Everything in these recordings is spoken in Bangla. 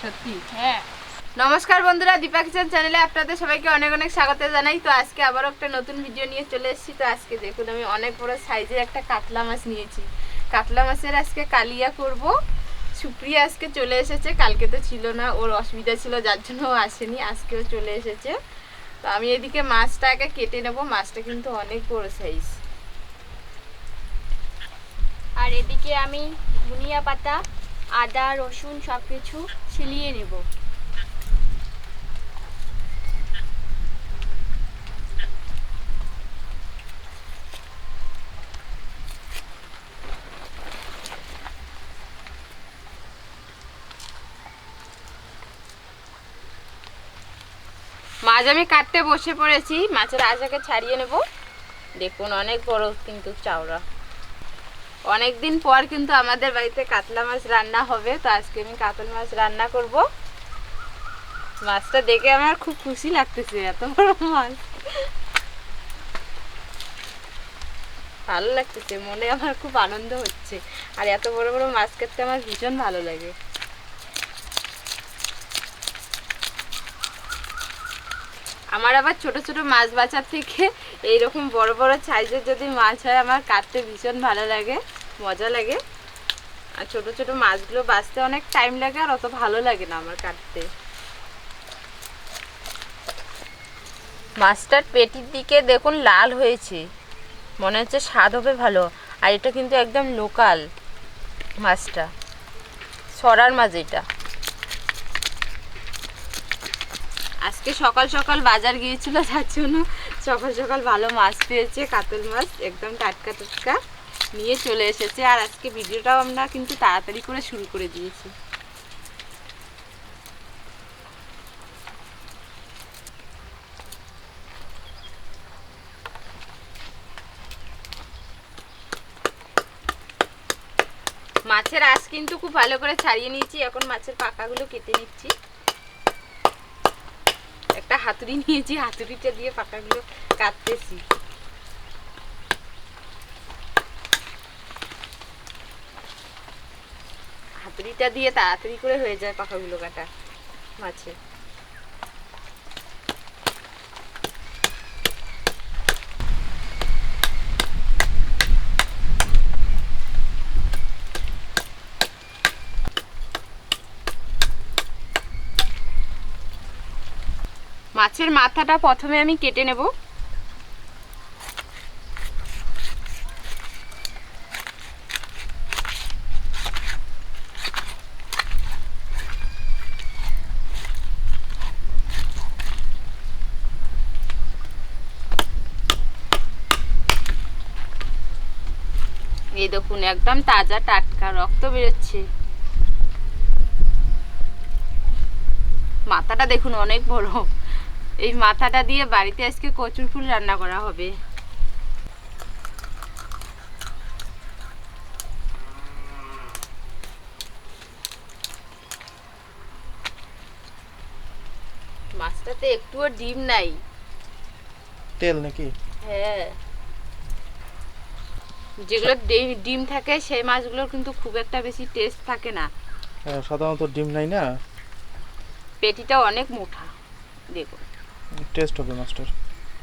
সত্যি। হ্যাঁ। নমস্কার বন্ধুরা, দীপা কিচেন চ্যানেলে আপনাদের সবাইকে অনেক অনেক স্বাগত জানাই। তো আজকে আবারও একটা নতুন ভিডিও নিয়ে চলে এসেছি। তো আজকে দেখুন, আমি অনেক বড় সাইজের একটা কাতলা মাছ নিয়েছি। কাতলা মাছের আজকে কালিয়া করব। সুপ্রিয়া আজকে চলে এসেছে। কালকে তো ছিল না, ওর অসুবিধা ছিল, যার জন্য ও আসেনি। আজকেও চলে এসেছে। তো আমি এদিকে মাছটা আগে কেটে নেব। মাছটা কিন্তু অনেক বড় সাইজ আর এদিকে আমি ধনিয়া পাতা আদা, রসুন সব কিছু ছিলিয়ে নেব। মাছ আমি কাটতে বসে পড়েছি, মাছের আশাকে ছাড়িয়ে নেব। দেখুন, অনেক বড় কিন্তু চাওড়া। অনেক দিন পর কিন্তু আমাদের বাড়িতে কাতলা মাছ রান্না হবে, তো আজকে আমি কাতল মাছ রান্না করব। মাছটা দেখে আমার খুব খুশি লাগতেছে এত বড় মাছ। ভালো লাগতেছে, মনে আমার খুব আনন্দ হচ্ছে। আর এত বড় বড় মাছ কাটতে আমার ভীষণ ভালো লাগে। আমার আবার ছোট ছোট মাছ বাজার থেকে এইরকম বড় বড় সাইজের যদি মাছ হয়, আমার কাটতে ভীষণ ভালো লাগে, মজা লাগে। আর ছোট ছোট মাছগুলো বাঁচতে অনেক টাইম লাগে আর অত ভালো লাগে না আমার কাটতে। মাছটার পেটির দিকে দেখুন লাল হয়েছে, মনে হচ্ছে স্বাদ হবে ভালো, আর এটা কিন্তু একদম লোকাল মাছটা, সরার মাছ এটা। আজকে সকাল সকাল বাজার গিয়েছিল, তার জন্য সকাল সকাল ভালো মাছ পেয়েছে, কাতল মাছ, একদম টাটকা টাটকা নিয়ে চলে এসেছে। আর আজকে ভিডিওটাও আমরা কিন্তু তাড়াতাড়ি করে শুরু করে দিয়েছি। মাছের আঁশ কিন্তু খুব ভালো করে ছাড়িয়ে নিয়েছি, এখন মাছের পাকাগুলো কেটে নিচ্ছি। একটা হাতুড়ি নিয়েছি, হাতুড়িটা দিয়ে পাকাগুলো কাটতেছি। হাতুড়িটা দিয়ে তাড়াতাড়ি করে হয়ে যায় পাখাগুলো কাটা মাছে মাছের মাথাটা প্রথমে আমি কেটে নেব। এই দেখুন, একদম তাজা টাটকা রক্ত বেরোচ্ছে। মাথাটা দেখুন অনেক বড়। এই মাথাটা দিয়ে বাড়িতে আজকে কচুর ফুল রান্না করা হবে। মাছটাতে একটুও ডিম নাই। তেল নাকি? হ্যাঁ। যেগুলো ডিম থাকে সেই মাছগুলোর কিন্তু খুব একটা বেশি টেস্ট থাকে না। হ্যাঁ, সাধারণত ডিম নাই না? পেটিটা অনেক মোটা দেখুন। টেস্ট হবে মাস্টার।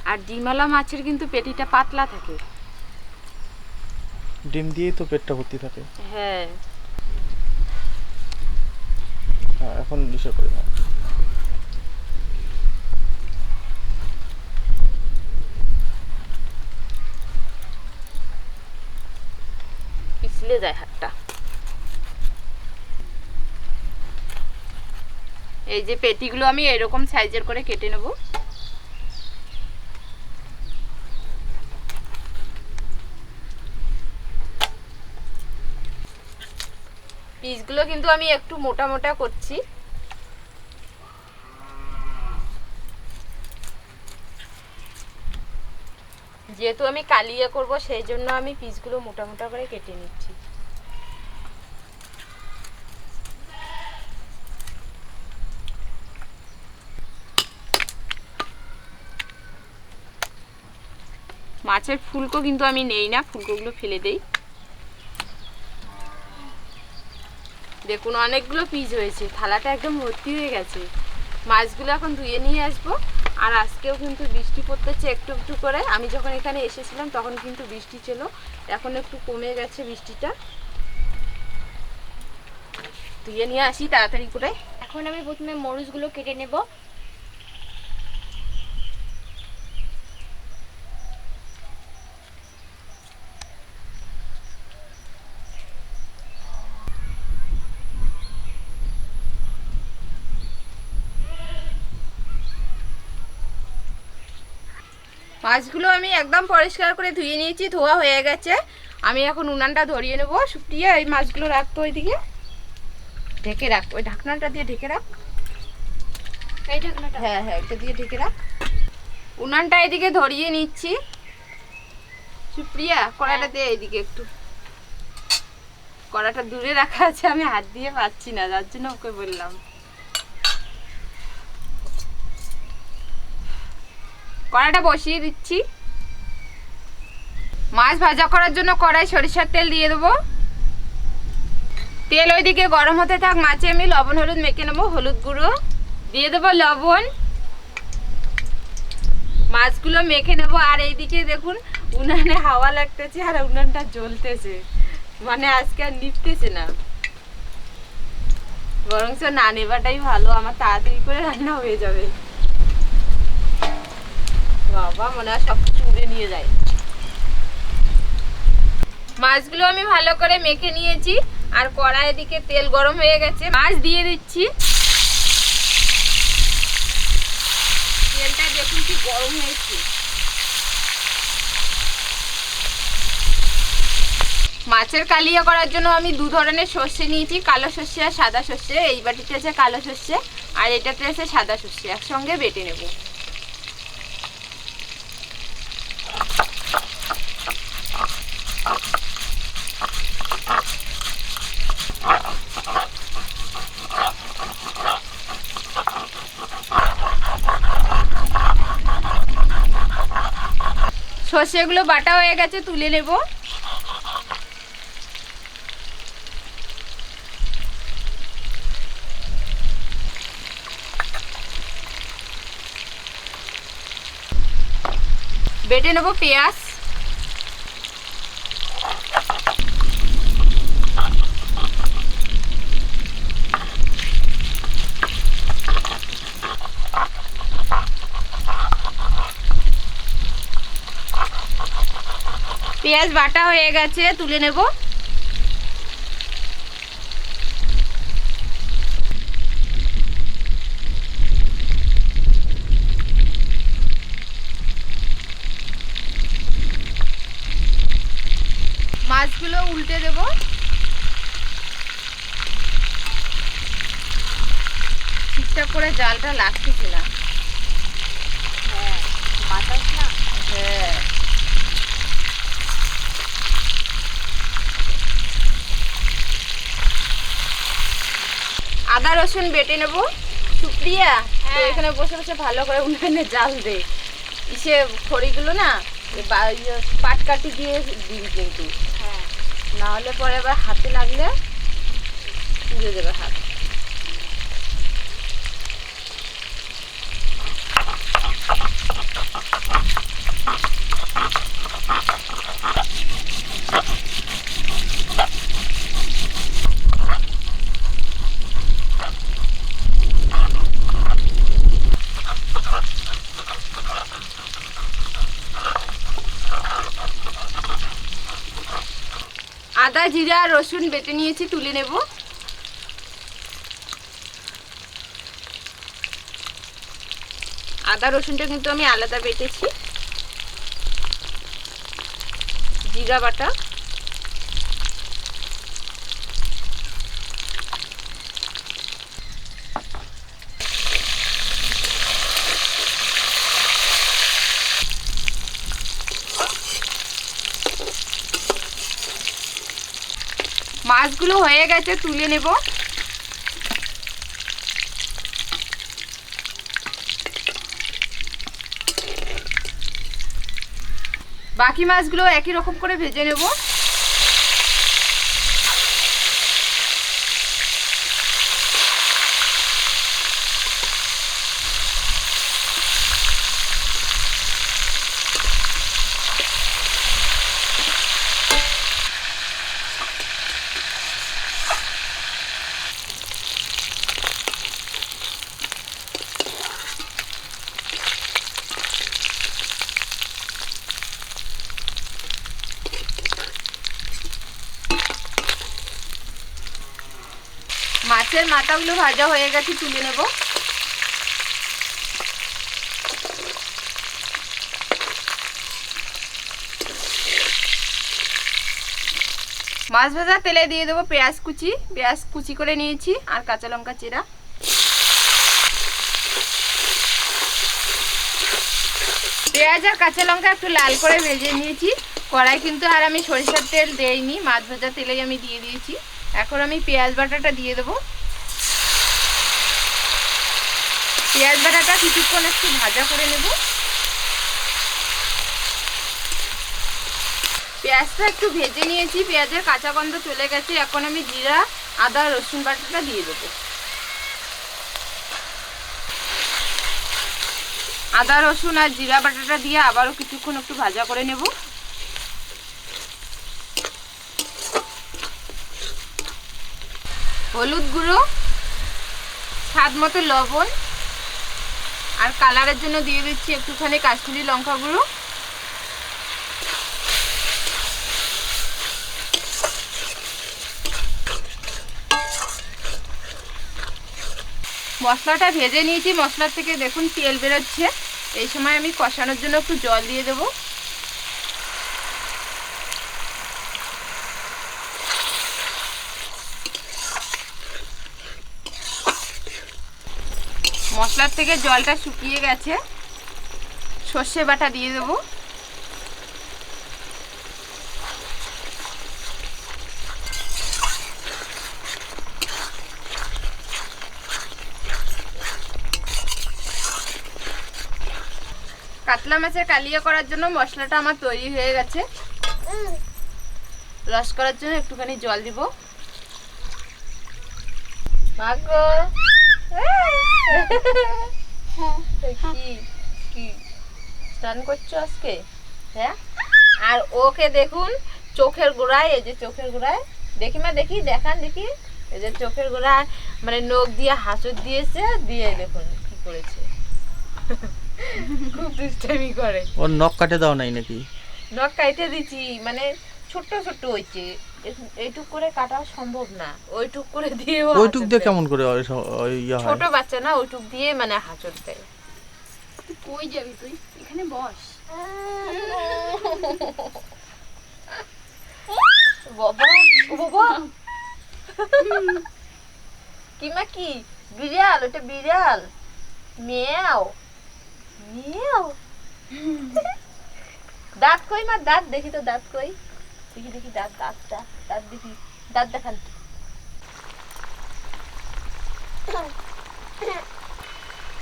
আর ডিমওয়ালা মাছের কিন্তু পেটিটা পাতলা থাকে। ডিম দিয়েই তো পেটটা ভর্তি থাকে। হ্যাঁ। হ্যাঁ এখন করে নাও। পিছলে যায় হাতটা। এই যে পেটিগুলো আমি এরকম সাইজের করে কেটে নেব পিসগুলো কিন্তু আমি একটু মোটা মোটা করছি। যেহেতু আমি কালিয়া করব, সেই জন্য আমি পিসগুলো মোটা মোটা করে কেটে নিচ্ছি। মাছের ফুলকো কিন্তু আমি নেই না, ফুলকোগুলো ফেলে দেই। দেখুন, অনেকগুলো পিস হয়েছে। থালাটা একদম ভর্তি হয়ে গেছে। মাছগুলো এখন ধুয়ে নিয়ে আসব। আর আজকেও কিন্তু বৃষ্টি পড়তেছে একটু একটু করে। আমি যখন এখানে এসেছিলাম, তখন কিন্তু বৃষ্টি ছিল। এখন একটু কমে গেছে বৃষ্টিটা। ধুয়ে নিয়ে আসি তাড়াতাড়ি করে। এখন আমি প্রথমে মরিচগুলো কেটে নেব। মাছগুলো আমি একদম পরিষ্কার করে ধুয়ে নিয়েছি ধোয়া হয়ে গেছে। আমি এখন উনানটা ধরিয়ে নেব। শুকিয়ে এই মাছগুলো রাখতো ওইদিকে। ঢেকে রাখ ওই ঢাকনাটা দিয়ে ঢেকে রাখ। এই ঢাকনাটা। হ্যাঁ হ্যাঁ এটা দিয়ে ঢেকে রাখ। উনানটা এদিকে ধরিয়ে নিচ্ছি। সুপ্রিয়া কড়াটা দিয়ে এদিকে একটু। কড়াটা দূরে রাখা আছে আমি হাত দিয়ে পাচ্ছি না যার জন্য ওকে বললাম। কড়াটা বসিয়ে দিচ্ছি। মাছ ভাজা করার জন্য কড়াই সরিষার তেল দিয়ে দেবো। তেল ওইদিকে গরম হতে থাক, মাছে আমি লবণ, হলুদ মেখে নেব, হলুদ গুঁড়ো। দিয়ে দেবো লবণ। মাছগুলো মেখে নেব, আর এইদিকে দেখুন, উনানে হাওয়া লাগতেছে আর উনানটা জ্বলতেছে। মানে আজকে আর নিপতেছে না। বরঞ্চ না নেবাটাই ভালো, আমার তাড়াতাড়ি করে রান্না হয়ে যাবে। বাবা, মনে হয় সব কিছু নিয়ে যায়। মাছগুলো আমি ভালো করে মেখে নিয়েছি, আর কড়াই দিকে তেল গরম হয়ে গেছে। মাছ দিয়ে দিচ্ছি। তেলটা দেখুন কি গরম হয়েছে। মাছের কালিয়া করার জন্য আমি দু ধরনের সর্ষে নিয়েছি, কালো সর্ষে আর সাদা সর্ষে। এই বাটিতে আছে কালো সর্ষে, আর এটাতে আছে সাদা সর্ষে। একসঙ্গে বেটে নেব। সর্ষেগুলো বাটা হয়ে গেছে তুলে নেব। বেটে নেব পেঁয়াজ। পেঁয়াজ বাটা হয়ে গেছে তুলে নেব। মাছগুলো উল্টে দেব। ঠিকঠাক করে জালটা লাগতেছে না হ্যাঁ বাতাস না? হ্যাঁ। আদা রসুন বেটে নেব। সুপ্রিয়া তো হ্যাঁ। এখানে বসে বসে ভালো করে উনানে জাল দে। ইসে খড়িগুলো না ইয়ে পাট কাটি দিয়ে দিবি কিন্তু। হ্যাঁ। নাহলে পরে আবার হাতে লাগলে পুড়ে দেবে হাত আদা জিরা রসুন বেটে নিয়েছি তুলে নেব। আদা রসুনটা কিন্তু আমি আলাদা বেটেছি। জিরা বাটা। মাছগুলো হয়ে গেছে তুলে নেব। বাকি মাছগুলো একই রকম করে ভেজে নেব। মাছের মাথাগুলো ভাজা হয়ে গেছে, তুলে নেব। মাছ ভাজা তেলে দিয়ে দেবো পেঁয়াজ কুচি। পেঁয়াজ কুচি করে নিয়েছি আর কাঁচা লঙ্কা চিরা। পেঁয়াজ আর কাঁচা লঙ্কা একটু লাল করে ভেজে নিয়েছি। কড়াই কিন্তু আর আমি সরিষার তেল দেইনি, মাছ ভাজা তেলেই আমি দিয়ে দিয়েছি। এখন আমি পেঁয়াজ বাটাটা দিয়ে দেবো। পেঁয়াজ বাটাটা কিছুক্ষণ একটু ভাজা করে নেব। পেঁয়াজটা একটু ভেজে নিয়েছি, পেঁয়াজের কাঁচা গন্ধ চলে গেছে, এখন আমি জিরা, আদা, রসুন বাটাটা দিয়ে দেবো। আদা, রসুন আর জিরা বাটাটা দিয়ে আবারও কিছুক্ষণ একটু ভাজা করে নেব। হলুদ গুঁড়ো, স্বাদ মতো লবণ আর কালারের জন্য দিয়ে দিচ্ছি একটুখানি কাশ্মীরি লঙ্কা গুঁড়ো। মশলাটা ভেজে নিয়েছি, মশলার থেকে দেখুন তেল বেরোচ্ছে। এই সময় আমি কষানোর জন্য একটু জল দিয়ে দেবো। মশলার থেকে জলটা শুকিয়ে গেছে। সর্ষে বাটা দিয়ে দেবো। কাতলা মাছের কালিয়া করার জন্য মশলাটা আমার তৈরি হয়ে গেছে। রস করার জন্য একটুখানি জল দিব। মাগো কি কি স্নান করছ আজকে? হ্যাঁ? আর ওকে দেখুন চোখের গোড়ায় এই যে চোখের গোড়ায়। দেখি মা দেখি দেখান দেখি। এই যে চোখের গোড়ায় মানে নখ দিয়ে হাসুর দিয়েছে দিয়ে দেখুন কি করেছে। খুব দুষ্টামি করে। ওর নখ কাটে দাও নাই নাকি? নখ কাইতে দিছি মানে ছোট্ট ছোট্ট হয়েছে এইটুক করে কাটা সম্ভব না। ওইটুক করে দিয়ে ওইটুক দিয়ে কেমন করে ইয়ে হয়? ছোট বাচ্চা না ওইটুক দিয়ে মানে হাঁচড় দেয়। তুই কই যাবি তুই? এখানে বস। বাবা বাবা। কি মা কি? বিড়াল ওটা বিড়াল। মেয়াও। মেয়াও। দাঁত কই মা? দাঁত দেখি তো দাঁত কই? দেখি দেখি দাঁত দাঁত দাঁত। দাঁত দেখি দাঁত দেখান।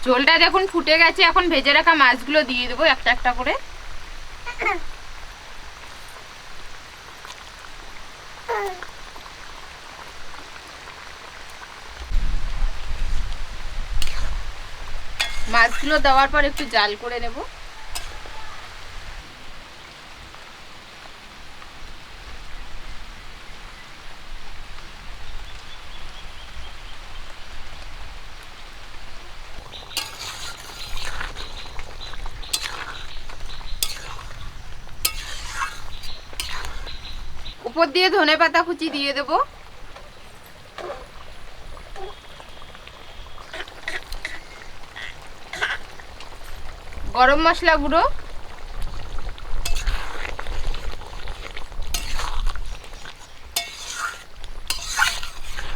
ঝোলটা দেখুন ফুটে গেছে, এখন ভেজে রাখা মাছগুলো দিয়ে দেবো একটা একটা করে। মাছগুলো দেওয়ার পর একটু জাল করে নেব। উপর দিয়ে ধনে পাতা কুচি দিয়ে দেব। গরম মশলা গুঁড়ো।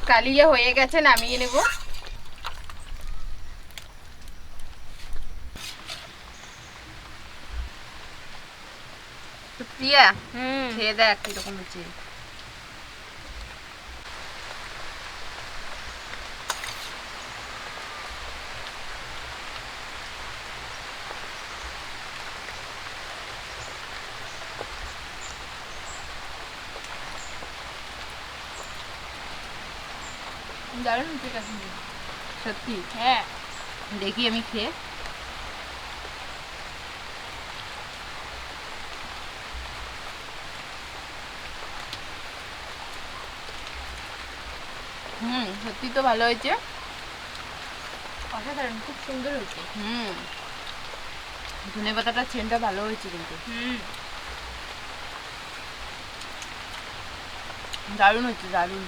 কালিয়ে হয়ে গেছে, নামিয়ে নেব। প্রিয়া হুম। খেয়ে দেখ কীরকম হচ্ছে। দারুণ হচ্ছে কাশ্মীরি সত্যি? হ্যাঁ। দেখি আমি খেয়ে। সত্যি তো ভালো হয়েছে। অসাধারণ খুব সুন্দর হয়েছে। হুম। ধনে পাতাটা ভালো হয়েছে কিন্তু। হুম। দারুণ দারুণ।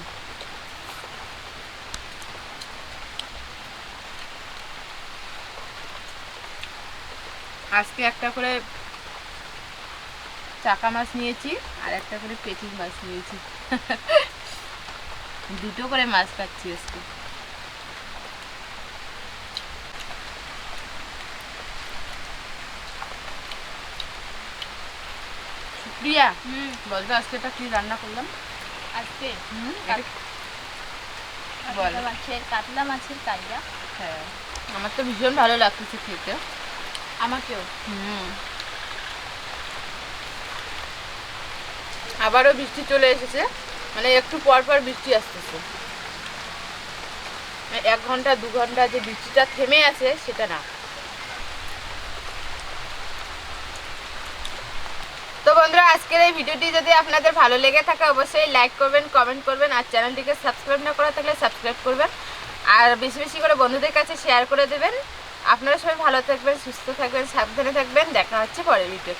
আজকে একটা করে চাকা মাছ নিয়েছি আর একটা করে পেটিং মাছ নিয়েছি। দুটো করে মাছ পাচ্ছি আজকে। প্রিয়া হুম। বলতো আজকে এটা কি রান্না করলাম? আজকে? হুম মাছের কাতলা মাছের কালিয়া। হ্যাঁ আমার তো ভীষণ ভালো লাগতেছে খেতে। আমাকেও। হুম। আবারও বৃষ্টি চলে এসেছে। মানে একটু পর পর বৃষ্টি আসতেছে। মানে এক ঘণ্টা, দু ঘণ্টা যে বৃষ্টিটা থেমে আছে, সেটা না। তো বন্ধুরা, আজকের এই ভিডিওটি যদি আপনাদের ভালো লেগে থাকে, অবশ্যই লাইক করবেন কমেন্ট করবেন, আর চ্যানেলটিকে সাবস্ক্রাইব না করা থাকলে সাবস্ক্রাইব করবেন। আর বেশি বেশি করে বন্ধুদের কাছে শেয়ার করে দেবেন। আপনারা সবাই ভালো থাকবেন, সুস্থ থাকবেন, সাবধানে থাকবেন। দেখা হচ্ছে পরের ভিডিওতে।